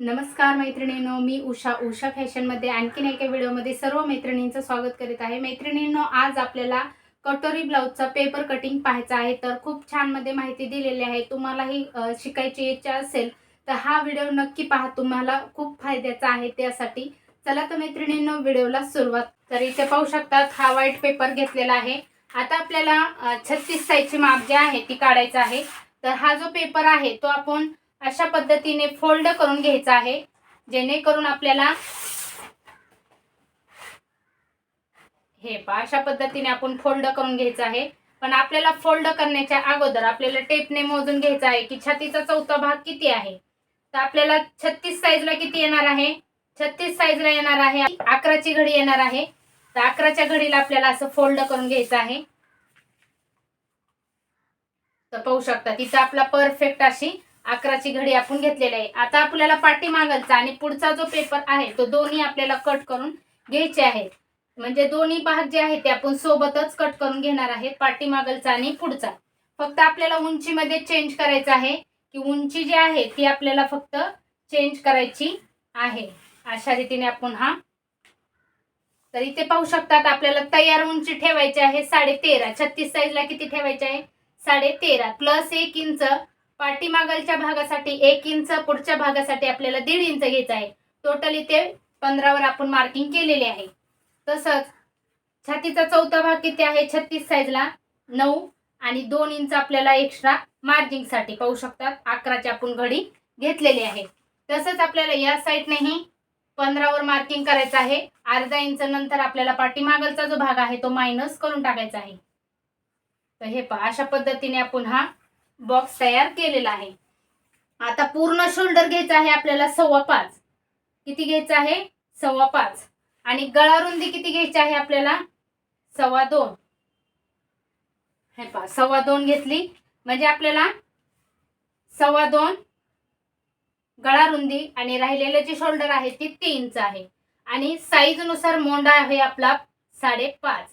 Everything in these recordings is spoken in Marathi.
नमस्कार मैत्रिणींनो मी उषा उषा फॅशनमध्ये आणखीन एका व्हिडिओमध्ये सर्व मैत्रिणींचं स्वागत करीत आहे. मैत्रिणींनो आज आपल्याला कटोरी ब्लाऊजचा पेपर कटिंग पाहायचा आहे. तर खूप छानमध्ये माहिती दिलेली आहे. तुम्हालाही शिकायची इच्छा असेल तर हा व्हिडिओ नक्की पहा. तुम्हाला खूप फायद्याचा आहे त्यासाठी. चला तर मैत्रिणींनो व्हिडिओला सुरुवात तर इथे पाहू शकतात हा व्हाईट पेपर घेतलेला आहे. आता आपल्याला छत्तीस साईजची माप जी आहे ती काढायचं आहे. तर हा जो पेपर आहे तो आपण अशा पद्धतीने फोल्ड करून घ्यायचा आहे. जेणेकरून आपल्याला हे पा अशा पद्धतीने आपण फोल्ड करून घ्यायचं आहे. पण आपल्याला फोल्ड करण्याच्या अगोदर आपल्याला टेपने मोजून घ्यायचं आहे की छातीचा चौथा भाग किती आहे? तर आपल्याला छत्तीस साईजला किती येणार आहे? छत्तीस साईजला येणार आहे. अकराची घडी येणार आहे. तर अकराच्या घडीला आपल्याला असं फोल्ड करून घ्यायचं आहे. तर पाहू शकता तिथं आपला परफेक्ट अशी अकराची घडी आपण घेतलेली आहे. आता आपल्याला पाठीमागलचा आणि पुढचा जो पेपर आहे तो दोन्ही आपल्याला कट करून घ्यायचे आहेत म्हणजे दोन्ही भाग जे आहेत ते आपण सोबतच कट करून घेणार आहेत पाठीमागलचा आणि पुढचा. फक्त आपल्याला उंचीमध्ये चेंज करायचं आहे की उंची जी आहे ती आपल्याला फक्त चेंज करायची आहे. अशा रीतीने आपण हा तर इथे पाहू शकतात आपल्याला तयार उंची ठेवायची आहे साडे तेरा छत्तीस साईजला किती ठेवायची आहे? साडे तेरा प्लस एक इंच पाठीमागलच्या भागासाठी एक इंच पुढच्या भागासाठी आपल्याला दीड इंच घ्यायचं आहे. टोटल इथे पंधरावर आपण मार्किंग केलेले आहे. तसंच छातीचा चौथा भाग किती आहे? छत्तीस साईजला नऊ आणि दोन इंच आपल्याला एक्स्ट्रा मार्जिंगसाठी पाहू शकतात. अकराची आपण घडी घेतलेली आहे. तसंच आपल्याला या साईडनेही पंधरावर मार्किंग करायचं आहे. अर्धा इंच नंतर आपल्याला पाठीमागलचा जो भाग आहे तो मायनस करून टाकायचा आहे. तर हे पहा अशा पद्धतीने आपण हा बॉक्स तयार केलेला आहे. आता पूर्ण शोल्डर घ्यायचा आहे आपल्याला सव्वा पाच. किती घ्यायचं आहे? सव्वा पाच. आणि गळा रुंदी किती घ्यायची आहे आपल्याला? सव्वा दोन. हे पहा सव्वा दोन घेतली. म्हणजे आपल्याला सव्वा दोन गळा रुंदी आणि राहिलेलं जे शोल्डर आहे ते तीन इंच आहे. आणि साईजनुसार मोंडा आहे आपला साडेपाच.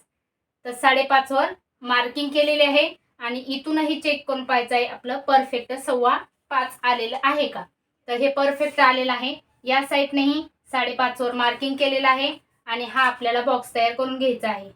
तर साडेपाचवर मार्किंग केलेली आहे. आणि इथूनही चेक करून पाहायचं आहे आपलं परफेक्ट सव्वा पाच आलेलं आहे का? तर हे परफेक्ट आलेलं आहे. या साईडनेही साडेपाच वर मार्किंग केलेलं आहे आणि हा आपल्याला बॉक्स तयार करून घ्यायचा आहे.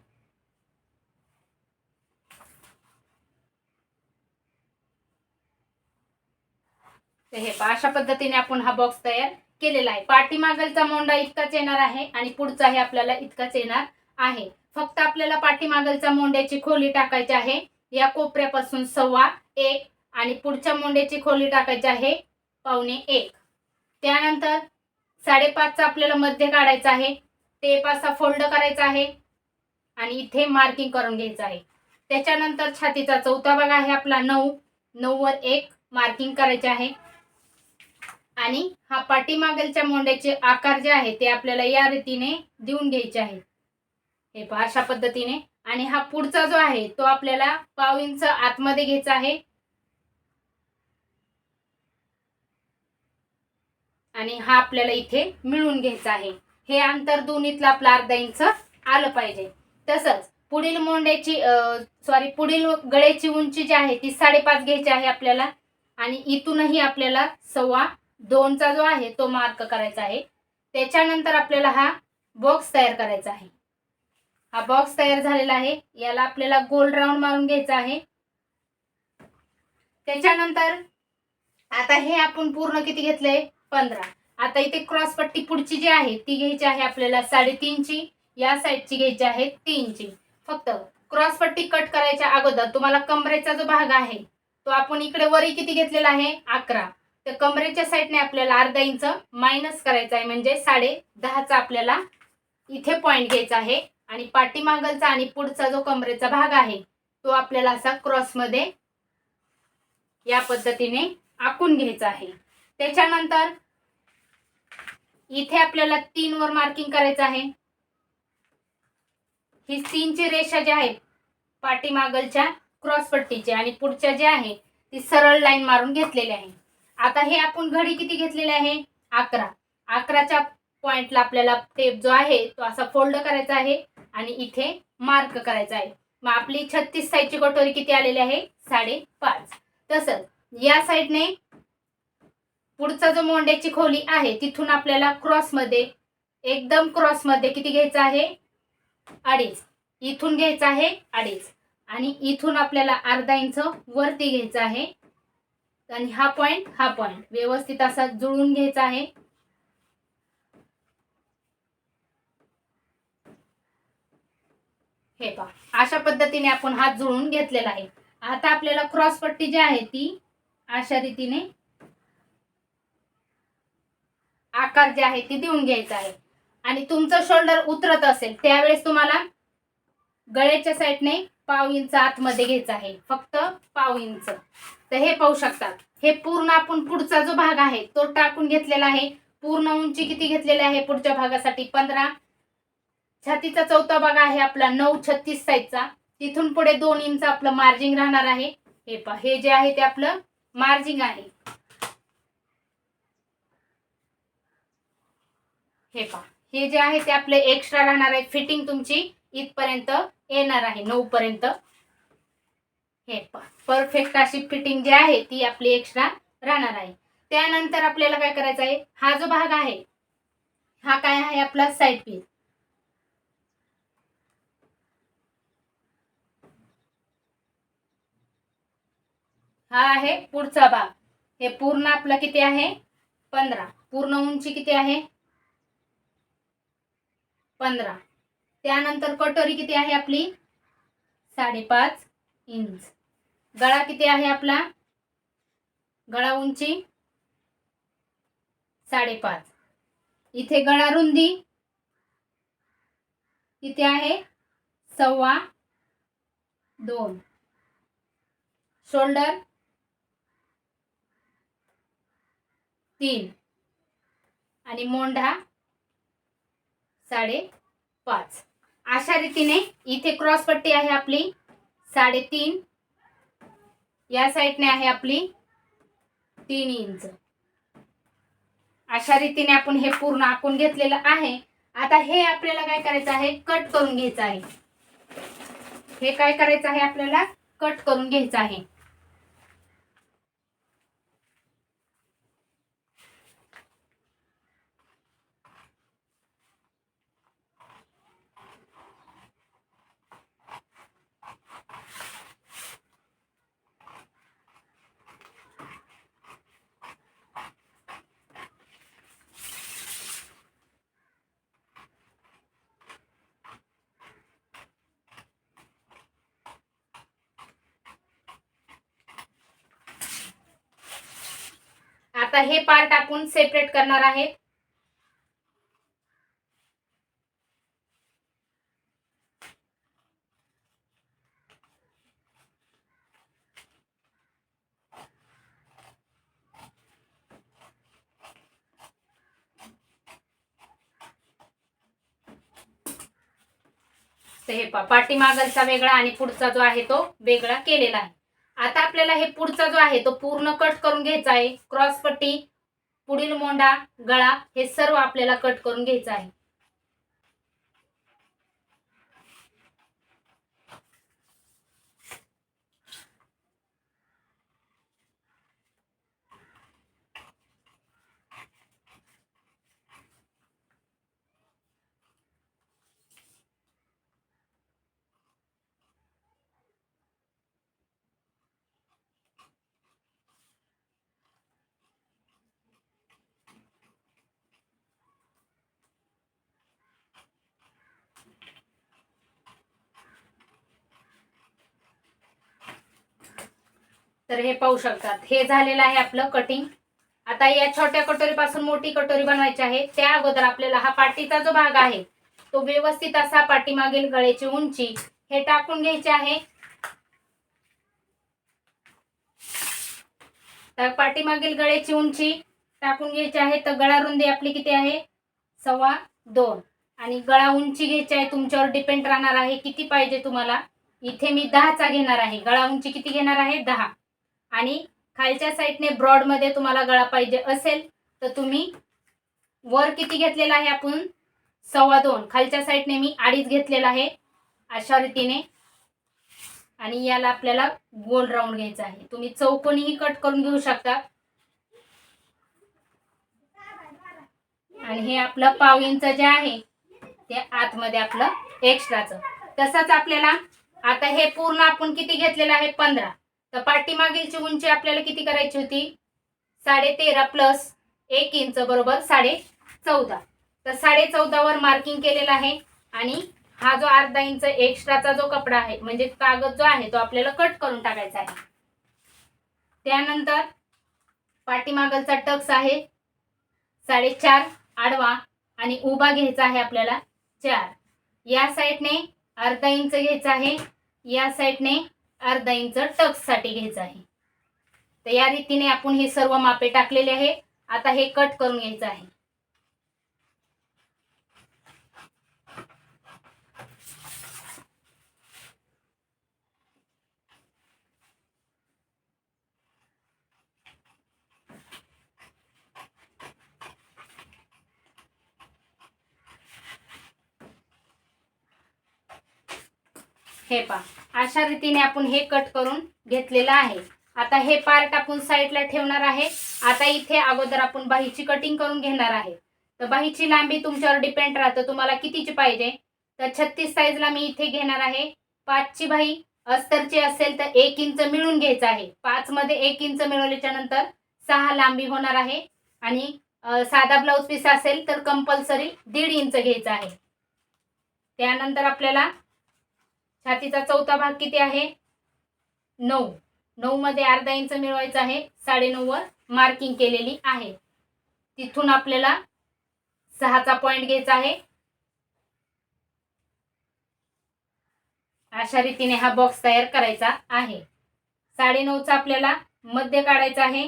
तर हे अशा पद्धतीने आपण हा बॉक्स तयार केलेला आहे. पाठीमागलचा मोंडा इतकाच येणार आहे आणि पुढचाही आपल्याला इतकाच येणार आहे. फक्त आपल्याला पाठीमागलचा मोंड्याची खोली टाकायची आहे. या कोपऱ्यापासून सव्वा एक आणि पुढच्या मोंड्याची खोली टाकायची आहे पावणे एक. त्यानंतर साडेपाचचा आपल्याला मध्य काढायचं आहे. टेप असा फोल्ड करायचा आहे आणि इथे मार्किंग करून घ्यायचं आहे. त्याच्यानंतर छातीचा चौथा भाग आहे आपला नऊ. नऊवर एक मार्किंग करायचे आहे. आणि हा पाठीमागलच्या मोंड्याचे आकार जे आहे ते आपल्याला या रीतीने देऊन घ्यायचे आहे. हे अशा पद्धतीने आणि हा पुढचा जो आहे तो आपल्याला पाव इंच आतमध्ये घ्यायचा आहे. आणि हा आपल्याला इथे मिळून घ्यायचा आहे. हे अंतर दोन्हीतलं आपलं अर्धा इंच आलं पाहिजे. तसंच पुढील मोंड्याची सॉरी पुढील गळ्याची उंची जी आहे ती साडेपाच घ्यायची आहे आपल्याला. आणि इथूनही आपल्याला सव्वा दोनचा जो आहे तो मार्क करायचा आहे. त्याच्यानंतर आपल्याला हा बॉक्स तयार करायचा आहे. हा बॉक्स तयार झालेला आहे. याला आपल्याला गोल राऊंड मारून घ्यायचा आहे. त्याच्यानंतर आता हे आपण पूर्ण किती घेतलंय? पंधरा. आता इथे क्रॉस पट्टी पुढची जी आहे ती घ्यायची आहे आपल्याला साडेतीनची. या साईडची घ्यायची आहे तीनची. फक्त क्रॉस पट्टी कट करायच्या अगोदर तुम्हाला कमरेचा जो भाग आहे तो आपण इकडे वरी किती घेतलेला आहे? अकरा. तर कमरेच्या साईडने आपल्याला अर्धा इंच मायनस करायचा आहे म्हणजे साडे दहाचा आपल्याला इथे पॉईंट घ्यायचा आहे. आणि पाठीमागलचा आणि पुढचा जो कमरेचा भाग आहे तो आपल्याला असा क्रॉसमध्ये या पद्धतीने आखून घ्यायचा आहे. त्याच्यानंतर इथे आपल्याला तीन वर मार्किंग करायचं आहे. ही तीनची रेषा जी आहे पाठीमागलच्या क्रॉसपट्टीची आणि पुढच्या जे आहे ती सरळ लाईन मारून घेतलेली आहे. आता हे आपण घडी किती घेतलेली आहे? अकरा. अकराच्या पॉइंटला आपल्याला टेप जो आहे तो असा फोल्ड करायचा आहे. आणि इथे मार्क करायचा आहे. मग आपली छत्तीस साईजची कटोरी किती आलेली आहे? साडेपाच. तसंच या साईडने पुढचा जो मोंड्याची खोली आहे तिथून आपल्याला क्रॉसमध्ये एकदम क्रॉसमध्ये किती घ्यायचं आहे? अडीच. इथून घ्यायचं आहे अडीच. आणि इथून आपल्याला अर्धा इंच वरती घ्यायचं आहे. आणि हा पॉईंट हा पॉईंट व्यवस्थित असा जुळून घ्यायचा आहे. हे पहा. अशा पद्धतीने आपण हात जुळून घेतलेला आहे. आता आपल्याला क्रॉस पट्टी जी आहे ती अशा रीतीने आकार जे आहे ती देऊन घ्यायचा आहे. आणि तुमचं शोल्डर उतरत असेल त्यावेळेस तुम्हाला गळ्याच्या साईडने पाव इंच आतमध्ये घ्यायचं आहे. फक्त पाव इंच. तर हे पाहू शकतात. हे पूर्ण आपण पुढचा जो भाग आहे तो टाकून घेतलेला आहे. पूर्ण उंची किती घेतलेली आहे पुढच्या भागासाठी? पंधरा. छातीचा चौथा भाग आहे आपला नऊ छत्तीस साईजचा. तिथून पुढे दोन इंच आपलं मार्जिंग राहणार आहे. हे पहा हे जे आहे ते आपलं मार्जिंग आहे. हे पहा हे जे आहे ते आपलं एक्स्ट्रा राहणार आहे. फिटिंग तुमची इथपर्यंत येणार आहे नऊ पर्यंत हे पहा परफेक्ट अशी फिटिंग जी आहे ती आपली एक्स्ट्रा राहणार आहे. त्यानंतर आपल्याला काय करायचं आहे? हा जो भाग आहे हा काय आहे आपला साईड पीस हा आहे पुढचा भाग. हे पूर्ण आपलं किती आहे? पंधरा. पूर्ण उंची किती आहे? पंधरा. त्यानंतर कटोरी किती आहे आपली? साडेपाच इंच. गळा किती आहे आपला? गळा उंची? साडेपाच. इथे गळा रुंदी? किती आहे? सव्वा दोन. शोल्डर? तीन. आणि मोंढा साडे पाच. अशा रीतीने इथे क्रॉस पट्टी आहे आपली. साडेतीन. या साईडने आहे आपली तीन इंच. अशा रीतीने आपण हे पूर्ण आखून घेतलेलं आहे. आता हे आपल्याला काय करायचं आहे? कट करून घ्यायचं आहे. हे काय करायचं आहे आपल्याला? कट करून घ्यायचं आहे. आता हे पार्ट आपण सेपरेट करणार आहेत हे पहा पाठीमागलचा वेगळा आणि पुढचा जो आहे तो वेगळा केलेला आहे. आता आपल्याला हे पुढचा जो आहे तो पूर्ण कट करून घ्यायचा आहे. क्रॉसपट्टी पुढील मोंडा गळा हे सर्व आपल्याला कट करून घ्यायचं आहे. तर हे पाहू शकतात. हे झालेलं आहे आपलं कटिंग आता या छोट्या कटोरीपासून मोठी कटोरी बनवायची आहे. त्या अगोदर आपल्याला हा पाटीचा जो भाग आहे तो व्यवस्थित असा पाठीमागील गळ्याची उंची हे टाकून घ्यायचे आहे. तर पाठीमागील गळ्याची उंची टाकून घ्यायची आहे. तर गळा रुंदी आपली किती आहे? सव्वा दोन. आणि गळा उंची घ्यायची आहे तुमच्यावर डिपेंड राहणार आहे किती पाहिजे तुम्हाला. इथे मी दहाचा घेणार आहे. गळा उंची किती घेणार आहे? दहा. आणि खालच्या साईडने ब्रॉडमध्ये तुम्हाला गळा पाहिजे असेल तर तुम्ही वर किती घेतलेला आहे आपण? सव्वा दोन. खालच्या साईडने मी अडीच घेतलेला आहे अशा रीतीने. आणि याला आपल्याला गोल राऊंड घ्यायचा आहे. तुम्ही चौकोनीही कट करून घेऊ शकता. आणि हे आपलं पाव इंच जे आहे ते आतमध्ये आपलं एक्स्ट्राचं तसंच आपल्याला आता हे पूर्ण आपण किती घेतलेलं आहे? पंधरा. तर पाठीमागीलची उंची आपल्याला किती करायची होती? साडे तेरा प्लस एक इंच बरोबर साडे चौदा तर साडे चौदावर मार्किंग केलेलं आहे आणि हा जो अर्धा इंच एक्स्ट्राचा जो कपडा आहे म्हणजे कागद जो आहे तो आपल्याला कट करून टाकायचा आहे. त्यानंतर पाठीमागलचा टक्स आहे साडेचार आडवा आणि उभा घ्यायचा आहे आपल्याला चार. या साईडने अर्धा इंच घ्यायचा आहे या साईडने अर्धा इंच टक्ससाठी घ्यायचं आहे. तर या रीतीने आपण हे सर्व मापे टाकलेले आहे. आता हे कट करून घ्यायचं आहे. हे पहा. अशा रीतीने आपण हे कट करून घेतलेलं आहे. आता हे पार्ट आपण साईडला ठेवणार आहे. आता इथे अगोदर आपण बाहीची कटिंग करून घेणार आहे. तर बाहीची लांबी तुमच्यावर डिपेंड राहतं. तुम्हाला कितीची पाहिजे? तर छत्तीस साईजला मी इथे घेणार आहे. पाचची बाही अस्तरची असेल तर एक इंच मिळून घ्यायचं आहे. पाच मध्ये एक इंच मिळवल्याच्या नंतर सहा लांबी होणार आहे. आणि साधा ब्लाऊज पीस असेल तर कंपल्सरी दीड इंच घ्यायचा आहे. त्यानंतर आपल्याला छातीचा चौथा भाग किती आहे? नऊ. नऊ मध्ये अर्धा इंच मिळवायचं आहे. साडेनऊ वर मार्किंग केलेली आहे. तिथून आपल्याला सहाचा पॉइंट घ्यायचा आहे. अशा रीतीने हा बॉक्स तयार करायचा आहे. साडेनऊचा आपल्याला मध्य काढायचा आहे.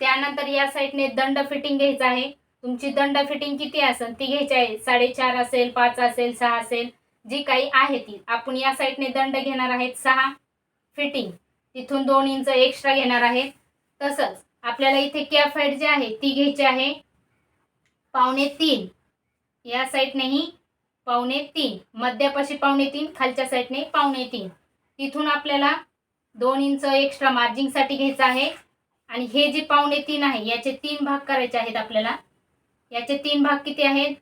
त्यानंतर या साईडने दंड फिटिंग घ्यायचा आहे. तुमची दंड फिटिंग किती असेल ती घ्यायची आहे. साडेचार असेल पाच असेल सहा असेल जी काही आहे ती. आपण या साईडने दंड घेणार आहेत सहा फिटिंग. तिथून दोन इंच एक्स्ट्रा घेणार आहेत. तसंच आपल्याला इथे कॅफ हाईट जी आहे ती घ्यायची आहे पावणे तीन. या साईडनेही पावणे तीन. मध्यापाशी पावणे तीन खालच्या साईडने पावणे तीन. तिथून आपल्याला दोन इंच एक्स्ट्रा मार्जिंगसाठी घ्यायचं आहे. आणि हे जे पावणे तीन आहे याचे तीन भाग करायचे आहेत आपल्याला. याचे तीन भाग किती आहेत?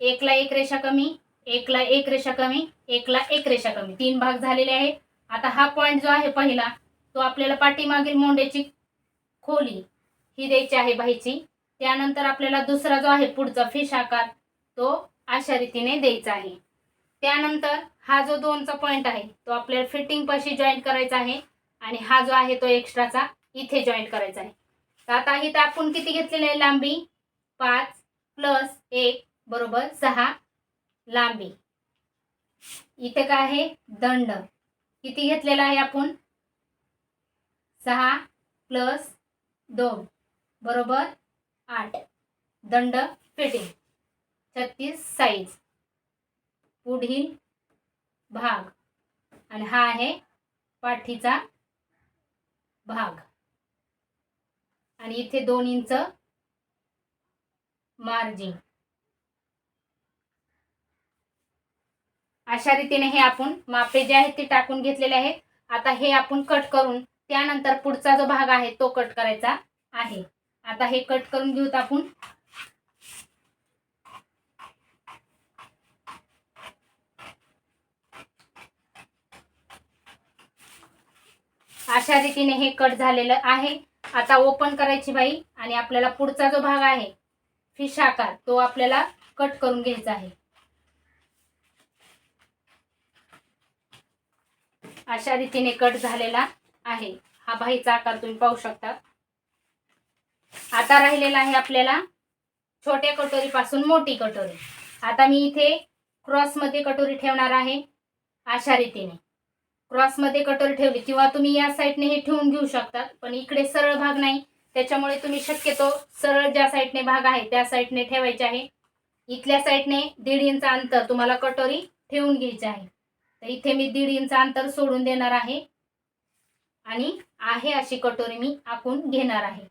एकला एक रेषा कमी एकला एक रेषा कमी एकला एक रेषा कमी. तीन भाग झालेले आहेत. आता हा पॉईंट जो आहे पहिला तो आपल्याला पाठीमागील मोंड्याची खोली ही द्यायची आहे बाहीची त्यानंतर आपल्याला दुसरा जो आहे पुढचा फिश आकार तो अशा रीतीने द्यायचा आहे. त्यानंतर हा जो दोनचा पॉईंट आहे तो आपल्याला फिटिंग पाशी जॉईंट करायचा आहे आणि हा जो आहे तो एक्स्ट्राचा इथे जॉईंट करायचा आहे. तर आता इथं आपण किती घेतलेली आहे लांबी? पाच प्लस एक बरोबर सहा लांबी. इथे काय आहे? दंड. किती घेतलेला आहे आपण? सहा प्लस दोन बरोबर आठ. दंड फिटिंग. छत्तीस साईज पुढील भाग. आणि हा आहे पाठीचा भाग. आणि इथे दोन इंच मार्जिन. अशा रीतीने हे आपण मापे जे आहेत ते टाकून घेतलेले आहेत. आता हे आपण कट करून त्यानंतर पुढचा जो भाग आहे तो कट करायचा आहे. आता हे कट करून घेऊत आपण. अशा रीतीने हे कट झालेलं आहे. आता ओपन करायची बाई आणि आपल्याला पुढचा जो भाग आहे फिश आकार तो आपल्याला कट करून घ्यायचा आहे. अशा रीतीने कट झालेला आहे. हा बाहीचा आकार तुम्ही पाहू शकता. आता राहिलेला आहे आपल्याला छोट्या कटोरीपासून मोठी कटोरी. आता मी इथे क्रॉसमध्ये कटोरी ठेवणार आहे. अशा रीतीने. क्रॉसमध्ये कटोरी ठेवली किंवा तुम्ही या साईडने हे ठेवून घेऊ शकता पण इकडे सरळ भाग नाही. त्याच्यामुळे तुम्ही शक्यतो सरळ ज्या साईडने भाग आहे त्या साईडने ठेवायचे आहे. इथल्या साईडने दीड इंच अंतर तुम्हाला कटोरी ठेवून घ्यायची आहे. तर इथे मी दीड इंच अंतर सोडून देणार आहे. आणि आहे अशी कटोरी मी आखून घेणार आहे.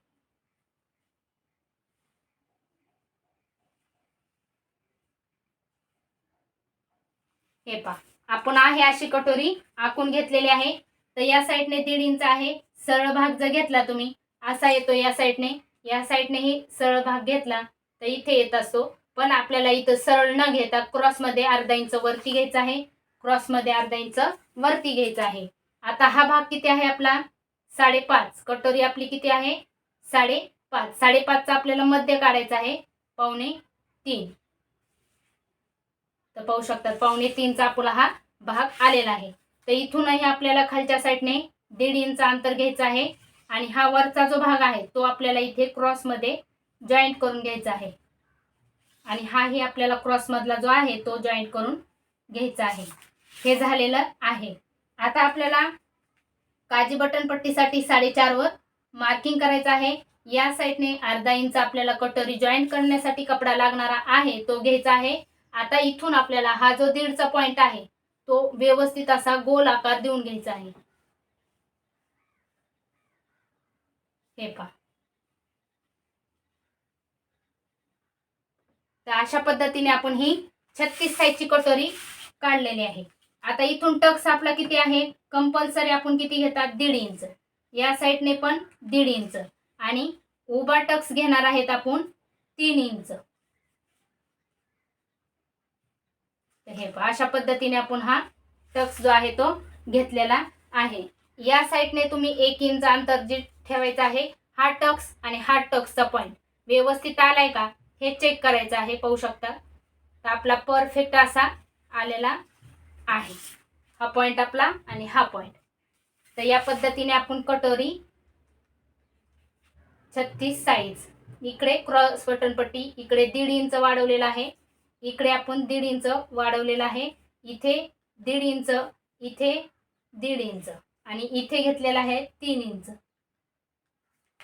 हे पहा आपण आहे अशी कटोरी आखून घेतलेली आहे. तर या साईडने दीड इंच आहे. सरळ भाग जर घेतला तुम्ही असा येतो या साईडने. या साईडनेही सरळ भाग घेतला तर इथे येत असतो. पण आपल्याला इथं सरळ न घेता क्रॉसमध्ये अर्धा इंच वरती घ्यायचं आहे. क्रॉसमध्ये अर्धा इंच वरती घ्यायचं आहे. आता हा भाग किती आहे आपला? साडेपाच. कटोरी आपली किती आहे? साडेपाच. साडेपाचचा आपल्याला मध्य काढायचा आहे. पावणे तीन. तर पाहू शकतात पावणे तीनचा आपला हा भाग आलेला आहे. तर इथूनही आपल्याला खालच्या साईडने दीड इंच अंतर घ्यायचं आहे. आणि हा वरचा जो भाग आहे तो आपल्याला इथे क्रॉसमध्ये जॉईंट करून घ्यायचा आहे. आणि हाही आपल्याला क्रॉसमधला जो आहे तो जॉईंट करून घ्यायचा आहे. हे झालेलं आहे. आता आपल्याला काजी बटन पट्टीसाठी साडेचारवर मार्किंग करायचं आहे. या साईडने अर्धा इंच आपल्याला कटोरी जॉईंट करण्यासाठी कपडा लागणारा आहे तो घ्यायचा आहे. आता इथून आपल्याला हा जो दीडचा पॉइंट आहे तो व्यवस्थित असा गोल आकार देऊन घ्यायचा आहे. हे पहा. तर अशा पद्धतीने आपण ही छत्तीस साईजची कटोरी काढलेली आहे. आता इथून टक्स आपला किती आहे? कंपल्सरी आपण किती घेतात? दीड इंच. या साईडने पण दीड इंच. आणि उभा टक्स घेणार आहेत आपण तीन इंच. हे पहा अशा पद्धतीने आपण हा टक्स जो आहे तो घेतलेला आहे. या साईडने तुम्ही एक इंच अंतर जे ठेवायचा आहे. हा टक्स आणि हा टक्सचा पॉईंट व्यवस्थित आलाय का? हे चेक करायचं आहे. पाहू शकता. तर आपला परफेक्ट असा आलेला आहे. हा पॉईंट आपला आणि हा पॉईंट तर या पद्धतीने आपण कटोरी छत्तीस साईज इकडे क्रॉस बटन पट्टी इकडे दीड इंच वाढवलेला आहे. इकडे आपण दीड इंच वाढवलेला आहे. इथे दीड इंच इथे दीड इंच आणि इथे घेतलेला आहे तीन इंच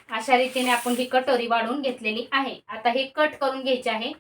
अशा रीतीने आपण ही कटोरी वाढवून घेतलेली आहे. आता हे कट करून घ्यायचे आहे.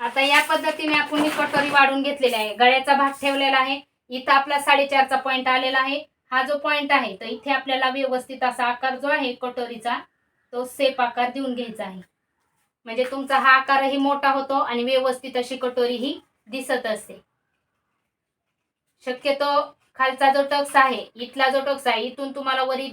आता या पद्धतीने आपण ही कटोरी वाढून घेतलेली आहे. गळ्याचा भाग ठेवलेला आहे. इथं आपला साडेचारचा पॉईंट आलेला आहे. हा जो पॉईंट आहे तर इथे आपल्याला व्यवस्थित असा आकार जो आहे कटोरीचा तो सेप आकार देऊन घ्यायचा आहे. म्हणजे तुमचा हा आकारही मोठा होतो आणि व्यवस्थित अशी कटोरी ही दिसत असते. शक्यतो खालचा जो टक्स आहे इथला जो टक्स आहे इथून तुम्हाला वरी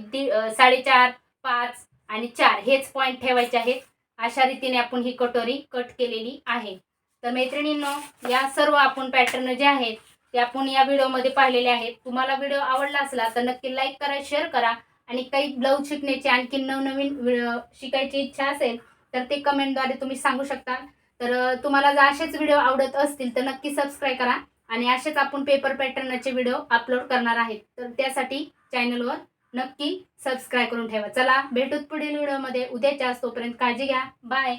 साडेचार पाच आणि चार हेच पॉईंट ठेवायचे आहेत. अशा रीतीने आपण ही कटोरी कट केलेली आहे. तर मैत्रिणींनो या सर्व आपण पॅटर्न जे आहेत ते आपण या व्हिडिओमध्ये पाहिलेले आहेत. तुम्हाला व्हिडिओ आवडला असला तर नक्की लाईक करा शेअर करा आणि काही ब्लाऊज शिकण्याची आणखी नवनवीन शिकायची इच्छा असेल तर ते कमेंटद्वारे तुम्ही सांगू शकता. तर तुम्हाला जर असेच व्हिडिओ आवडत असतील तर नक्की सबस्क्राईब करा आणि असेच आपण पेपर पॅटर्नचे व्हिडिओ अपलोड करणार आहेत. तर त्यासाठी चॅनलवर नक्की सबस्क्राईब करून ठेवा. चला भेटूत पुढील व्हिडिओमध्ये. उद्याच्या तोपर्यंत काळजी घ्या. बाय